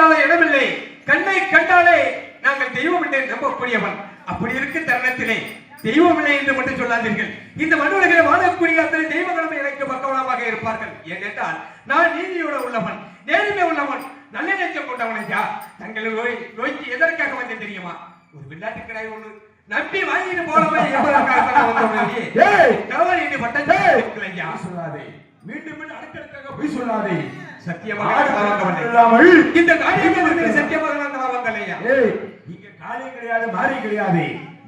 கொண்டால இடமில்லை. கண்ணை கண்டாலே நாங்கள் தெய்வம் என்று நம்பக்கூடியவன். அப்படி இருக்க தருணத்திலே தெய்வம் இல்லை என்று மட்டும் சொல்லாதீர்கள். இந்த மண்ணுலகில் வாழக்கூடிய அத்தனை தெய்வங்களும் எனக்கு பக்கவளமாக இருப்பார்கள். ஏனென்றால் நான் நீதியோட உள்ளவன் நேர்மை உள்ளவன் நல்ல நெச்சம் கொண்டவன் ஐயா தங்கள் நோய் நோய்க்கு எதற்காக வந்தேன் தெரியுமா? ஒரு விளையாட்டு கடை ஒன்று நம்பி வாங்கிட்டு போனவன் என்பதற்காக சொல்லாதே. மீண்டும் மீண்டும் அடுக்கடுக்காக பொய் சொல்லாதே. சத்தியமாக. இல்லாமல் இந்த காரியங்கள் சத்தியமாக நான் வாங்கலையா ஏய் இங்க காளி கிடையாது மாறி கிடையாது.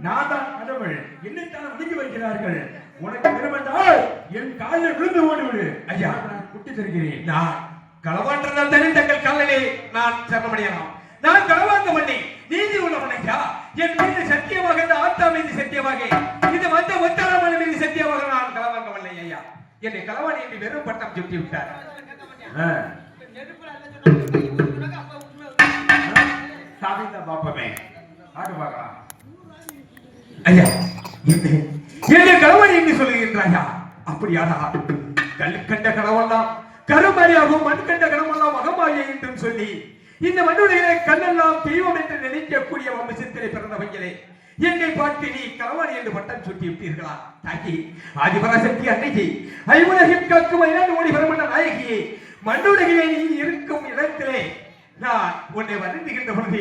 நான் தான் கடவுள். என்னைத்தான் ஒதுக்கி வைக்கிறார்கள். உனக்கு விரும்பென்றால் என் காலில் விழுந்து ஓடி விடு ஐயா நான் குட்டி தருகிறேன். நான் களவான்றதால் தானே தங்கள் காலிலே நான் சரணமடையலாம் நான் களவாங்க பண்ணி நீதி உள்ளவன் ஐயா. என் மீது சத்தியமாக இந்த ஆத்தா மீது சத்தியமாக. இந்த வந்த ஒத்தாரமான மீது சத்தியமாக நான் களவாங்கவில்லை ஐயா என்னை களவாணி என்று வெறும் பட்டம் சுட்டி விட்டார் ஆ. சாதித்த பாப்பமே ஆட்டு பார்க்கலாம் ஐயா என்னை களவாணி என்று சொல்லுகின்றாயா? அப்படியாடா. கல் கண்ட கனவெல்லாம் கருமறியாகும் மண் கண்ட கனவெல்லாம் மகமாய என்றும் சொல்லி இந்த மண்ணுடைய கண்ணெல்லாம் தெய்வம் என்று நினைக்கக்கூடிய வம்சத்திலே பிறந்தவங்களே என்னை பார்த்து நீ களவாணி என்று பட்டம் சுட்டி விட்டீர்களா? தாக்கி ஆதிபராசக்தி அன்னைக்கு ஐவுலகில் காக்கும் ஐநாடு ஓடி பெறமண்ட நாயகியே மண்ணுலகிலே நீ இருக்கும் இடத்திலே நான் உன்னை வருந்துகின்ற பொழுது